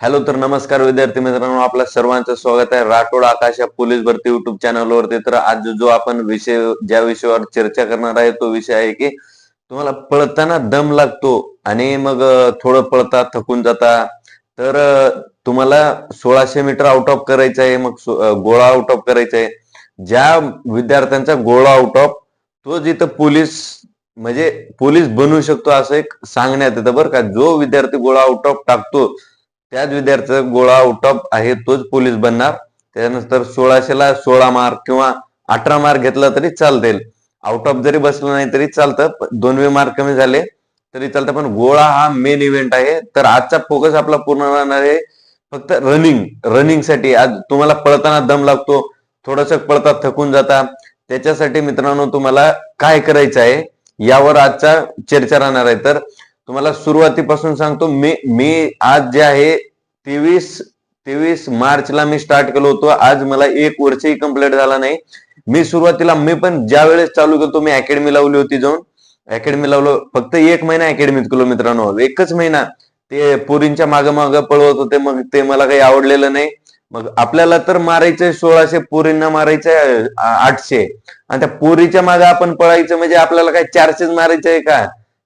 Hello तर नमस्कार विद्यार्थी मित्रांनो आपल्या सर्वांचं स्वागत आहे. राठोड आकाश या पोलीस भरती युट्यूब चॅनलवरती तर आज जो आपण विषय ज्या विषयावर चर्चा करणार आहे तो विषय आहे की तुम्हाला पळताना दम लागतो आणि मग थोडं पळता थकून जाता. तर तुम्हाला सोळाशे मीटर आउट ऑफ करायचं आहे मग गोळा आउट ऑफ करायचा आहे. ज्या विद्यार्थ्यांचा गोळा आउट ऑफ तो जिथं पोलीस म्हणजे पोलीस बनू शकतो असं एक सांगण्यात येतं बरं का. जो विद्यार्थी गोळा आउट ऑफ टाकतो त्याच विद्यार्थ्याचा गोळा आउट ऑफ आहे तोच पोलीस बनणार. त्यानंतर सोळाशेला सोळा मार्क किंवा अठरा मार्क घेतला तरी चालतील आउट ऑफ जरी बसलं नाही तरी चालतं दोनवे मार्क कमी झाले तरी चालतं. पण गोळा हा मेन इव्हेंट आहे. तर आजचा फोकस आपला पूर्ण राहणार आहे. फक्त रनिंग रनिंगसाठी. आज तुम्हाला पळताना दम लागतो. थोडस पळता थकून जाता त्याच्यासाठी मित्रांनो तुम्हाला काय करायचं आहे यावर आजचा चर्चा राहणार आहे. तर तुम्हाला सुरुवातीपासून सांगतो मी मी आज जे आहे तेवीस तेवीस मार्चला मी स्टार्ट केलो होतो. आज मला एक वर्षही कंप्लीट झाला नाही. मी सुरुवातीला मी पण ज्या वेळेस चालू केलो मी अकॅडमी लावली होती जाऊन. अकॅडमी लावलो फक्त एक महिना अकॅडमीत केलो मित्रांनो. एकच महिना. ते पोरींच्या मागे मागे पळवत होते मग ते मला काही आवडलेलं नाही. मग आपल्याला तर मारायचंय सोळाशे पोरींना मारायचंय आठशे. आणि त्या पोरीच्या मागे आपण पळायचं म्हणजे आपल्याला काय चारशेच मारायचं आहे का?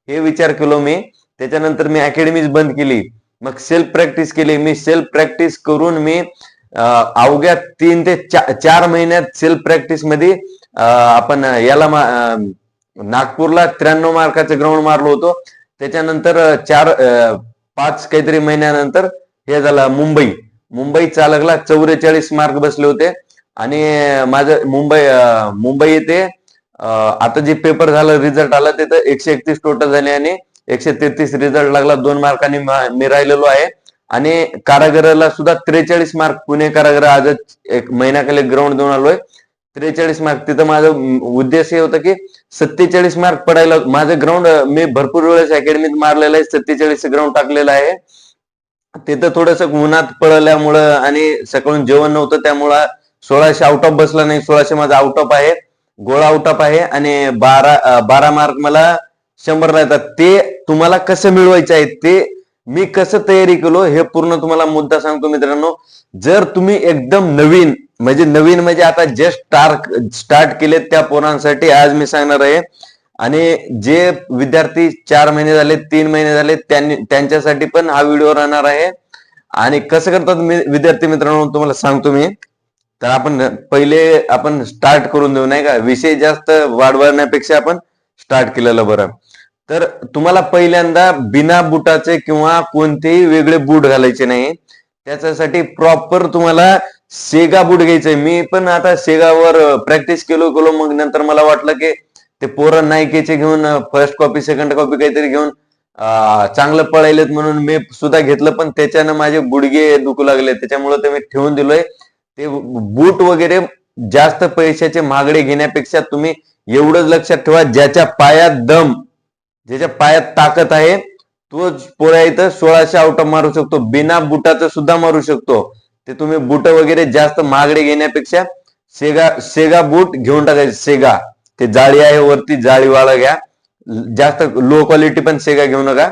हे विचार केलो मी. त्याच्यानंतर मी अकॅडमीच बंद केली. मग सेल्फ प्रॅक्टिस केली. मी सेल्फ प्रॅक्टिस करून मी अवघ्या तीन ते चा- चार महिन्यात सेल्फ प्रॅक्टिसमध्ये आपण याला नागपूरला त्र्याण्णव मार्काचं ग्राउंड मारलो होतो. त्याच्यानंतर चार पाच काहीतरी महिन्यानंतर हे झालं मुंबई. मुंबई चालकला चौवेचाळीस मार्क बसले होते. आणि माझं मुंबई मुंबई येथे आता जे पेपर झालं रिझल्ट आला तिथं एकशे एकतीस टोटल झाले आणि एकशे तेहतीस रिझल्ट लागला दोन मार्कांनी मी राहिलेलो आहे. आणि कारागिराला सुद्धा त्रेचाळीस मार्क पुणे कारागिर आजच एक महिन्याखाली ग्राउंड देऊन आलोय. त्रेचाळीस मार्क तिथं माझं उद्देश हे होतं की सत्तेचाळीस मार्क पडायला माझं ग्राउंड मी भरपूर वेळेस अकॅडमीत मारलेलं आहे सत्तेचाळीस ग्राउंड टाकलेलं आहे. तिथं थोडस उन्हात पळल्यामुळं आणि सकाळून जेवण नव्हतं त्यामुळं सोळाशे आउट ऑफ बसला नाही सोळाशे माझा आउट ऑफ आहे. गोळा आउट ऑफ आहे आणि बारा बारा मार्क मला शंभरला येतात ते तुम्हाला कसं मिळवायचे आहे ते मी कसं तयारी केलो हे पूर्ण तुम्हाला मुद्दा सांगतो मित्रांनो. जर तुम्ही एकदम नवीन म्हणजे नवीन म्हणजे आता जे स्टार्ट स्टार्ट केले त्या पोरांसाठी आज मी सांगणार आहे. आणि जे विद्यार्थी चार महिने झाले तीन महिने झाले त्यांनी त्यांच्यासाठी पण हा व्हिडिओ राहणार आहे. आणि कसं करतात मी विद्यार्थी मित्रांनो तुम्हाला सांगतो मी. तर आपण पहिले आपण स्टार्ट करून देऊ नाही का? विषय जास्त वाढवण्यापेक्षा आपण स्टार्ट केलेलं बरं. तर तुम्हाला पहिल्यांदा बिना बुटाचे किंवा कोणतेही वेगळे बूट घालायचे नाही. त्याच्यासाठी प्रॉपर तुम्हाला सेगा बूट घ्यायचे. मी पण आता शेगावर प्रॅक्टिस केलो केलो मग नंतर मला वाटलं की ते पोरं नायकेचे घेऊन फर्स्ट कॉपी सेकंड कॉपी काहीतरी घेऊन चांगलं पळायलेत म्हणून मी सुद्धा घेतलं. पण त्याच्यानं माझे गुडघे दुखू लागले. त्याच्यामुळे ते मी ठेवून दिलोय. ते बूट वगैरे जास्त पैशाचे महागडे घेण्यापेक्षा तुम्ही एवढंच लक्षात ठेवा ज्याच्या पायात दम. ज्याच्या पायात ताकद आहे तोच पोळ्या इथं सोळाशे आउट मारू शकतो. बिना बुटाचं सुद्धा मारू शकतो. ते तुम्ही बुट वगैरे जास्त महागडे घेण्यापेक्षा सेगा सेगा बूट घेऊन टाकायचे. सेगा ते जाळी आहे वरती जाळीवाला घ्या. जास्त लो क्वालिटी पण सेगा घेऊ नका.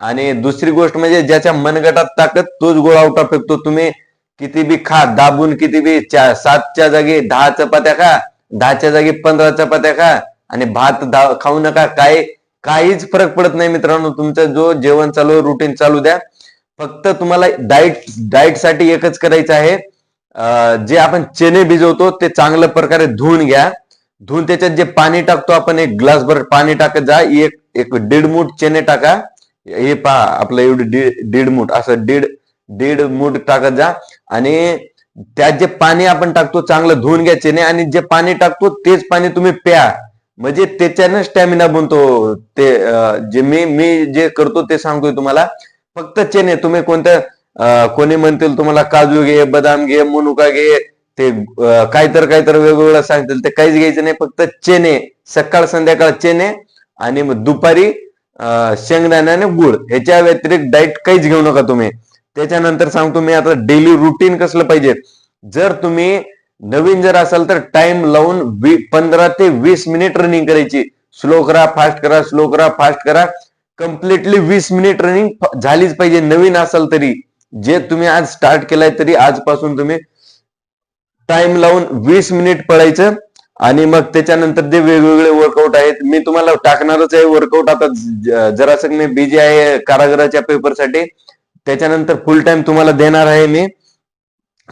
आणि दुसरी गोष्ट म्हणजे ज्याच्या मनगटात ताकद तोच गोळा आउट ऑफ फेकतो तुम्ही. किती बी खा दाबून किती बी चा- सातच्या जागी दहा चपात्या खा दहाच्या जागी पंधरा चपात्या खा. आणि भात दा- खाऊ नका. काय काहीच फरक पडत नाही मित्रांनो. तुमचं जो जेवण चालू रुटीन चालू द्या. फक्त तुम्हाला डाईट डाईटसाठी एकच करायचं आहे. जे आपण चेने भिजवतो ते चांगल्या प्रकारे धुवून घ्या. धुवून त्याच्यात जे पाणी टाकतो आपण एक ग्लास भर पाणी टाकत जा. एक एक दीड मूठ चेने टाका. हे पहा आपलं एवढी दीड दीड मूठ असं दीड दीड मूठ टाकत जा. आणि त्यात जे पाणी आपण टाकतो चांगलं धुवून घ्या चेने आणि जे पाणी टाकतो तेच पाणी तुम्ही प्या. म्हणजे त्याच्यानं स्टॅमिना बनतो. ते जे मी मी जे करतो ते सांगतोय तुम्हाला. फक्त चेने तुम्ही कोणत्या कोणी म्हणतील तुम्हाला काजू घे बदाम घे मनुका घे ते काय तर काय तर वेगवेगळं सांगतील. ते काहीच घ्यायचं नाही. फक्त चेने सकाळ संध्याकाळ चेने आणि मग दुपारी शेंगदाण्याने आणि गुळ. ह्याच्या व्यतिरिक्त डाईट काहीच घेऊ नका तुम्ही. त्याच्यानंतर सांगतो मी आता डेली रुटीन कसलं पाहिजे. जर तुम्ही नवीन जर असाल तर टाइम लावून पंधरा ते वीस मिनिट रनिंग करायची. स्लो करा फास्ट करा स्लो करा फास्ट करा. कम्प्लिटली वीस मिनिट रनिंग झालीच पाहिजे. नवीन असाल तरी जे तुम्ही आज स्टार्ट केलाय तरी आजपासून तुम्ही टाइम लावून वीस मिनिट पळायचं. आणि मग त्याच्यानंतर जे वेगवेगळे वर्कआउट आहेत मी तुम्हाला टाकणारच आहे वर्कआउट आता जरा सग मी बिझी आहे कारागिराच्या पेपरसाठी त्याच्यानंतर फुल टाइम तुम्हाला देणार आहे मी.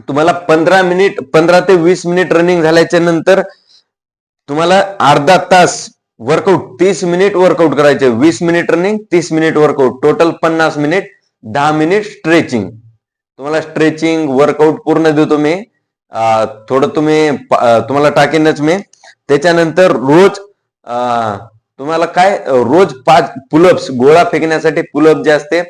तुम्हाला पंधरा मिनिट पंधरा ते वीस मिनिट रनिंग झाल्याच्यानंतर तुम्हाला अर्धा तास वर्कआउट तीस मिनिट वर्कआउट करायचे. वीस मिनिट रनिंग तीस मिनिट वर्कआउट टोटल पन्नास मिनिट दहा मिनिट स्ट्रेचिंग तुम्हाला स्ट्रेचिंग वर्कआउट पूर्ण देतो मी. थोडं तुम्ही तुम्हाला टाकेनच मी. त्याच्यानंतर रोज तुम्हाला काय रोज पाच पुलअप्स गोळा फेकण्यासाठी पुलअप जे असते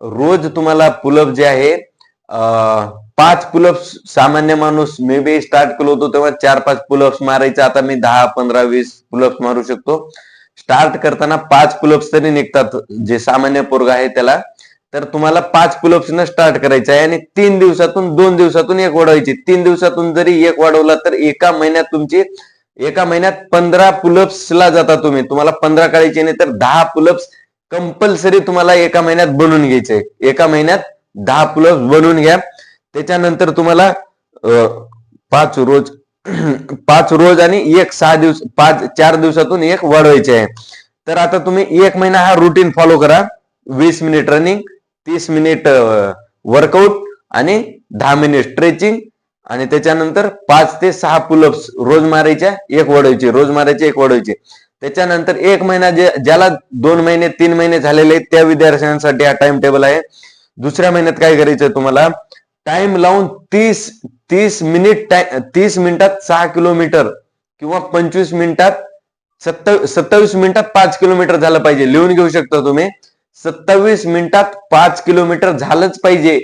रोज तुम्हाला पुलअप जे आहे अं, पाच पुलअप्स सामान्य माणूस मे बी स्टार्ट केलो होतो तेव्हा चार पाच पुलअप्स मारायचे. आता मी दहा पंधरा वीस पुलअप्स मारू शकतो. स्टार्ट करताना पाच पुलअप्स तरी निघतात जे सामान्य पोरग आहे त्याला. तर तुम्हाला पाच पुलअप्स न स्टार्ट करायचं आहे आणि तीन दिवसातून दोन दिवसातून एक वाढवायची. तीन दिवसातून जरी एक वाढवला तर एका महिन्यात तुमची एका महिन्यात पंधरा पुलअप्स ला जाता तुम्ही. तुम्हाला पंधरा काढायचे नाही तर दहा पुलअप्स कंपल्सरी तुम्हाला एका महिन्यात बनवून घ्यायचे. एका महिन्यात दहा पुलअप्स बनवून घ्या. त्याच्यानंतर तुम्हाला पाच रोज पाच रोज आणि एक सहा दिवस पाच चार दिवसातून एक वाढवायचे आहे. तर आता तुम्ही एक महिना हा रुटीन फॉलो करा. वीस मिनिट रनिंग तीस मिनिट वर्कआउट आणि दहा मिनिट स्ट्रेचिंग आणि त्याच्यानंतर पाच ते सहा पुलअप्स रोज मारायच्या एक वाढवायचे रोज मारायचे एक वाढवायचे. त्याच्यानंतर एक महिना जे ज्याला दोन महिने तीन महिने झालेले आहेत त्या विद्यार्थ्यांसाठी हा टाइम टेबल आहे. दुसऱ्या महिन्यात काय करायचं तुम्हाला? टाइम लावून तीस तीस मिनिट तीस मिनिटात सहा किलोमीटर किंवा पंचवीस मिनिटात सत्तावीस सत्तावीस मिनिटात पाच किलोमीटर झालं पाहिजे. लिहून घेऊ शकता तुम्ही. सत्तावीस मिनिटात पाच किलोमीटर झालंच पाहिजे.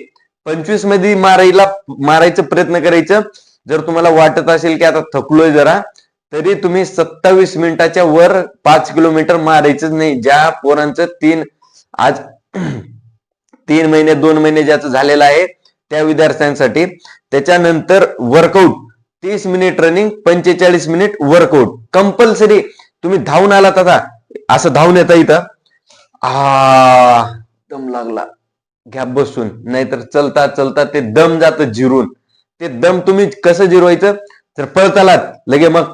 पंचवीसमध्ये मारायला मारायचा प्रयत्न करायचं. जर तुम्हाला वाटत असेल की आता थकलोय जरा तरी तुम्ही सत्तावीस मिनिटाच्या वर पाच किलोमीटर मारायचंच नाही. ज्या पोरांचं तीन आज तीन महिने दोन महिने ज्याचं झालेलं आहे त्या विद्यार्थ्यांसाठी. त्याच्यानंतर वर्कआउट तीस मिनिट रनिंग पंचेचाळीस मिनिट वर्कआउट कंपल्सरी तुम्ही धावून आलात आता. असं धावून येता इथं. आ दम लागला. घ्या बसून. नाहीतर चलता चलता ते दम जात जिरून. ते दम तुम्ही कसं जिरवायचं? तर पळतालात लगे मग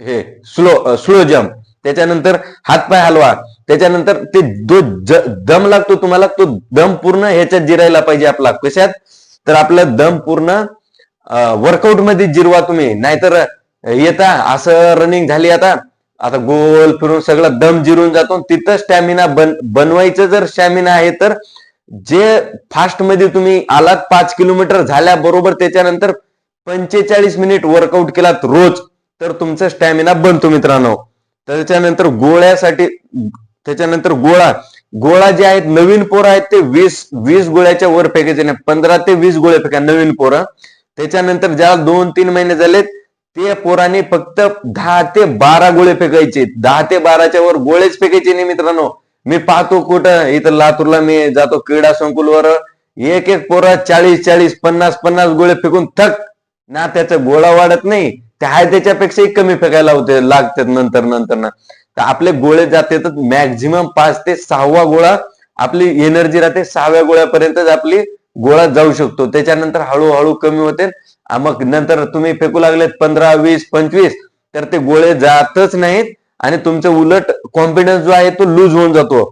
हे स्लो स्लो जम्प त्याच्यानंतर हातपाय हलवा. त्याच्यानंतर ते जो दम लागतो तुम्हाला तो दम पूर्ण ह्याच्यात जिरायला पाहिजे आपला कशात तर आपला दम पूर्ण वर्कआउटमध्ये जिरवा तुम्ही. नाहीतर येता असं रनिंग झाली आता. आता गोल फिरून सगळा दम जिरून जातो. तिथं स्टॅमिना बन बनवायचं जर स्टॅमिना आहे तर जे फास्टमध्ये तुम्ही आलात पाच किलोमीटर झाल्याबरोबर त्याच्यानंतर पंचेचाळीस मिनिट वर्कआउट केलात रोज तर तुमचा स्टॅमिना बनतो मित्रांनो. त्याच्यानंतर गोळ्यासाठी त्याच्यानंतर गोळा. गोळा जे आहेत नवीन पोरं आहेत ते वीस वीस गोळ्याच्या वर फेकायचे नाही पंधरा ते वीस गोळे फेका नवीन पोरं. त्याच्यानंतर ज्याला दोन तीन महिने झालेत ते पोरांनी फक्त दहा ते बारा गोळे फेकायचे. दहा ते बाराच्या वर गोळेच फेकायचे नाही मित्रांनो. मी पाहतो कुठं इथं लातूरला मी जातो क्रीडा संकुलवर. एक एक पोरा चाळीस चाळीस पन्नास पन्नास गोळे फेकून थक. ना त्याचा गोळा वाढत नाही ते आहे त्याच्यापेक्षाही कमी फेकायला होते लागतात नंतर नंतर ना. तर आपले गोळे जाते तर मॅक्झिमम पाच ते सहावा गोळा आपली एनर्जी राहते. सहाव्या गोळ्यापर्यंतच आपली गोळा जाऊ शकतो. त्याच्यानंतर हळूहळू कमी होते. मग नंतर तुम्ही फेकू लागलेत पंधरा वीस पंचवीस तर ते गोळे जातच नाहीत आणि तुमचं उलट कॉन्फिडन्स जो आहे तो लूज होऊन जातो.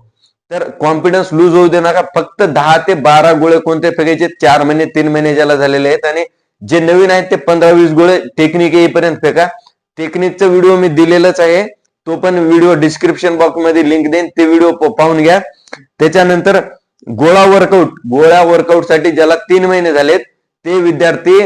तर कॉन्फिडन्स लूज होऊ दे नका फक्त दहा ते बारा गोळे कोणते फेकायचे? चार महिने तीन महिने ज्याला झालेले आहेत. आणि जे नवीन आहेत ते पंधरा वीस गोळे टेक्निक येईपर्यंत फेका. टेक्निकचा व्हिडिओ मी दिलेलाच आहे. तो पण व्हिडिओ डिस्क्रिप्शन बॉक्समध्ये लिंक देईन. ते व्हिडिओ पाहून घ्या. त्याच्यानंतर गोळा वर्कआउट गोळा वर्कआउटसाठी ज्याला तीन महिने झालेत ते विद्यार्थी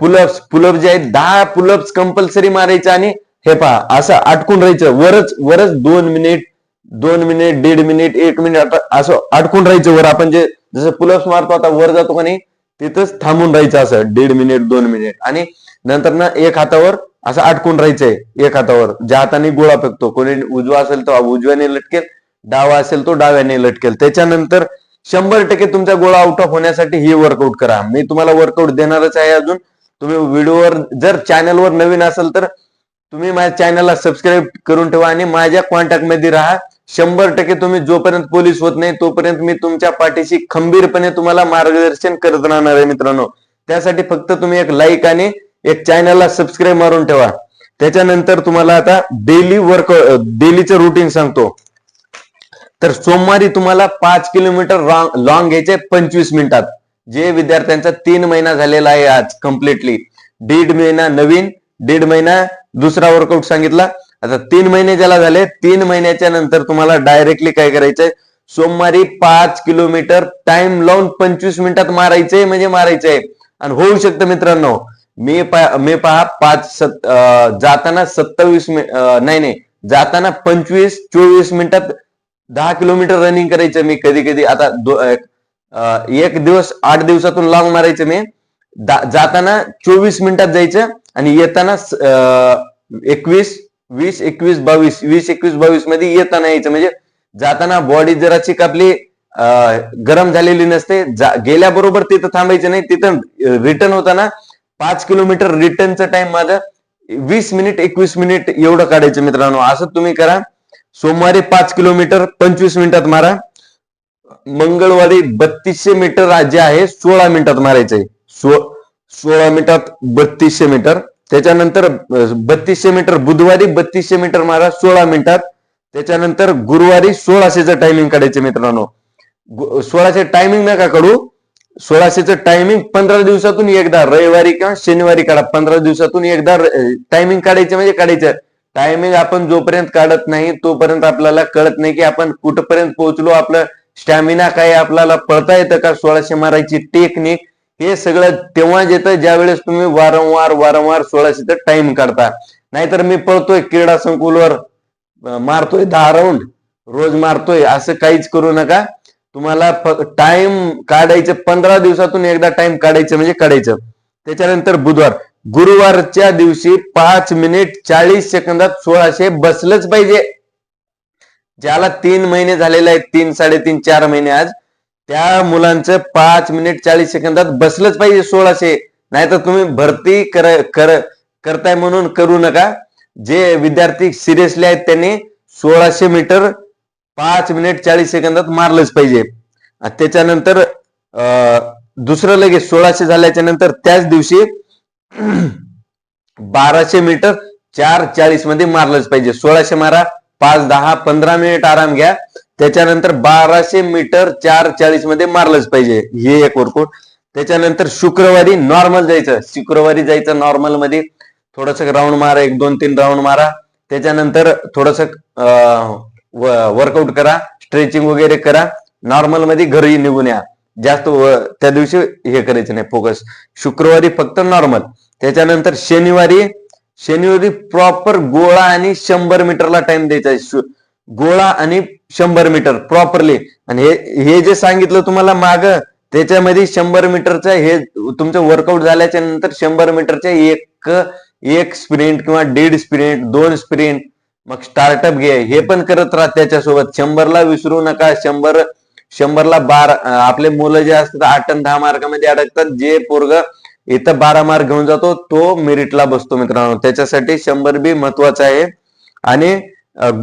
पुलअप्स पुलअप जे आहेत दहा पुलअप्स कंपल्सरी मारायचे आणि हे पहा असं अटकून राहायचं. वरच वरच दोन मिनिट दोन मिनिट दीड मिनिट एक मिनिट असं अडकून राहायचं वर. आपण जे जसं पुलअप्स मारतो आता वर जातो का नाही तिथंच थांबून राहायचं असं. दीड मिनिट दोन मिनिट आणि नंतर ना एक हातावर असं अटकून राहायचंय एक हातावर ज्या हाताने गोळा फेकतो कोणी उजवा असेल तो उजव्याने लटकेल डावा असेल तो डाव्याने लटकेल. त्याच्यानंतर शंभर टक्के तुमचा गोळा आउट ऑफ होण्यासाठी हे वर्कआउट करा. मी तुम्हाला वर्कआउट देणारच आहे अजून. तुम्ही व्हिडिओवर जर चॅनलवर नवीन असेल तर तुम्ही माझ्या चॅनलला सबस्क्राईब करून ठेवा आणि माझ्या कॉन्टॅक्टमध्ये राहा. शंभर टक्के तुम्ही जोपर्यंत पोलीस होत नाही तोपर्यंत मी तुमच्या पाठीशी खंबीरपणे तुम्हाला मार्गदर्शन करत राहणार आहे मित्रांनो. त्यासाठी फक्त तुम्ही एक लाईक आणि एक चॅनलला सबस्क्राईब मारून ठेवा. त्याच्यानंतर तुम्हाला आता डेली वर्क डेलीचं रुटीन सांगतो. तर सोमवारी तुम्हाला पाच किलोमीटर लॉंग घ्यायचे पंचवीस मिनिटात. जे विद्यार्थ्यांचा तीन महिना झालेला आहे आज कम्प्लिटली दीड महिना नवीन दीड महिना दुसरा वर्कआउट सांगितला. आता तीन महिने ज्याला झाले तीन महिन्याच्या नंतर तुम्हाला डायरेक्टली काय करायचंय? सोमवारी पाच किलोमीटर टाइम लावून पंचवीस मिनिटात मारायचंय म्हणजे मारायचंय. आणि होऊ शकतं मित्रांनो मी पा- मी पहा पाच सत जाताना सत्तावीस नाही नाही जाताना पंचवीस चोवीस मिनिटात दहा किलोमीटर रनिंग करायचं मी कधी कधी आता दो- एक एक दिवस आठ दिवसातून लॉंग मारायचं मी. जाताना चोवीस मिनिटात जायचं आणि येताना एकवीस वीस एकवीस बावीस वीस एकवीस बावीसमध्ये येताना यायचं. म्हणजे जाताना बॉडी जराची आपली गरम झालेली नसते. जा- गेल्याबरोबर तिथं थांबायचं नाही. तिथं रिटर्न होताना पाच किलोमीटर रिटर्नचा टाइम माझा. वीस मिनिट एकवीस मिनिट एवढं काढायचं मित्रांनो. असं तुम्ही करा. सोमवारी पाच किलोमीटर पंचवीस मिनिटात मारा. मंगळवारी बत्तीसशे मीटर जे आहे सोळा मिनिटात मारायचंय. सो सोळा मिनिटात बत्तीसशे मीटर. त्याच्यानंतर बत्तीसशे मीटर बुधवारी बत्तीसशे मीटर मारा सोळा मिनिटात. त्याच्यानंतर गुरुवारी सोळाशेचं टायमिंग काढायचं मित्रांनो. सोळाशे टायमिंग नका काढू सोळाशेचं टायमिंग पंधरा दिवसातून एकदा रविवारी किंवा शनिवारी काढा. पंधरा दिवसातून एकदा टायमिंग काढायचे म्हणजे काढायचं. टायमिंग आपण जोपर्यंत काढत नाही तोपर्यंत आपल्याला कळत नाही की आपण कुठपर्यंत पोहोचलो आपलं स्टॅमिना काय आपल्याला पळता येतं का सोळाशे मारायची टेक्निक हे सगळं तेव्हा येतं ज्या वेळेस तुम्ही वारंवार वारंवार सोळाशेचं टाइम काढता. नाहीतर मी पळतोय क्रीडा संकुलवर मारतोय दहा राऊंड रोज मारतोय असं काहीच करू नका. तुम्हाला टाइम काढायचं पंधरा दिवसातून एकदा टाइम काढायचं म्हणजे काढायचं. त्याच्यानंतर बुधवार. गुरुवारच्या दिवशी पाच मिनिट चाळीस सेकंदात सोळाशे बसलंच पाहिजे. ज्याला तीन महिने झालेले आहेत तीन साडेतीन चार महिने आज त्या मुलांचं पाच मिनिट चाळीस सेकंदात बसलंच पाहिजे सोळाशे. नाहीतर तुम्ही भरती कर कर करताय म्हणून करू नका. जे विद्यार्थी सिरियसली आहेत त्यांनी सोळाशे मीटर पाच मिनिट चाळीस सेकंदात मारलंच पाहिजे. त्याच्यानंतर दुसरं लगेच सोळाशे झाल्याच्यानंतर त्याच दिवशी बाराशे मीटर चार चाळीसमध्ये मारलंच पाहिजे. सोळाशे मारा पाच दहा पंधरा मिनिट आराम घ्या. त्याच्यानंतर बाराशे मीटर चार चाळीसमध्ये मारलंच पाहिजे. हे एक वर्कआउट त्याच्यानंतर शुक्रवारी नॉर्मल जायचं. शुक्रवारी जायचं नॉर्मलमध्ये. थोडस राऊंड मारा एक दोन तीन राऊंड मारा. त्याच्यानंतर थोडस वर्कआउट करा स्ट्रेचिंग वगैरे करा. नॉर्मलमध्ये घरी निघून या. जास्त त्या दिवशी हे करायचं नाही फोकस शुक्रवारी फक्त नॉर्मल त्याच्यानंतर शनिवारी शनिवारी प्रॉपर गोळा आणि शंभर मीटरला टाइम द्यायचा आहे. गोळा आणि शंभर मीटर प्रॉपरली आणि हे हे जे सांगितलं तुम्हाला माग त्याच्यामध्ये शंभर मीटरचं हे तुमचं वर्कआउट झाल्याच्यानंतर शंभर मीटरच्या एक एक स्प्रिंट किंवा दीड स्प्रिंट दोन स्प्रिंट मग स्टार्टअप घे. हे पण करत राहा त्याच्यासोबत. शंभरला विसरू नका. शंभर शंभरला बारा आपले मुलं जे असतात आठ आणि दहा मार्कामध्ये अडकतात जे पोरग इथं बारा मार्क घेऊन जातो तो मेरिटला बसतो मित्रांनो. त्याच्यासाठी शंभर बी महत्वाचं आहे. आणि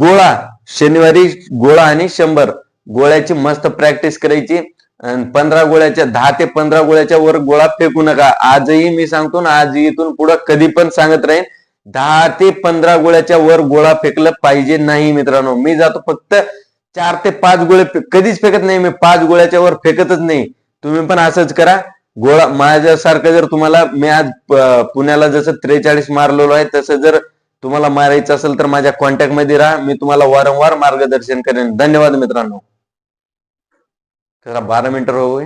गोळा. शनिवारी गोळा आणि शंभर. गोळ्याची मस्त प्रॅक्टिस करायची. आणि पंधरा गोळ्याच्या दहा ते पंधरा गोळ्याच्या वर गोळा फेकू नका. आजही मी सांगतो ना आज इथून पुढे कधी पण सांगत राहीन. दहा ते पंधरा गोळ्याच्या वर गोळा फेकलं पाहिजे नाही मित्रांनो. मी जातो फक्त चार ते पाच गोळे कधीच फेकत नाही मी पाच गोळ्याच्या वर फेकतच नाही. तुम्ही पण असंच करा. गोळा माझ्यासारखं जर तुम्हाला मी आज पुण्याला जसं त्रेचाळीस मारलेलो आहे तसं जर तुम्हाला मारायचं असेल तर माझ्या कॉन्टॅक्टमध्ये राहा. मी तुम्हाला वारंवार मार्गदर्शन करेन. धन्यवाद मित्रांनो. जरा बारा मिनिटं राहू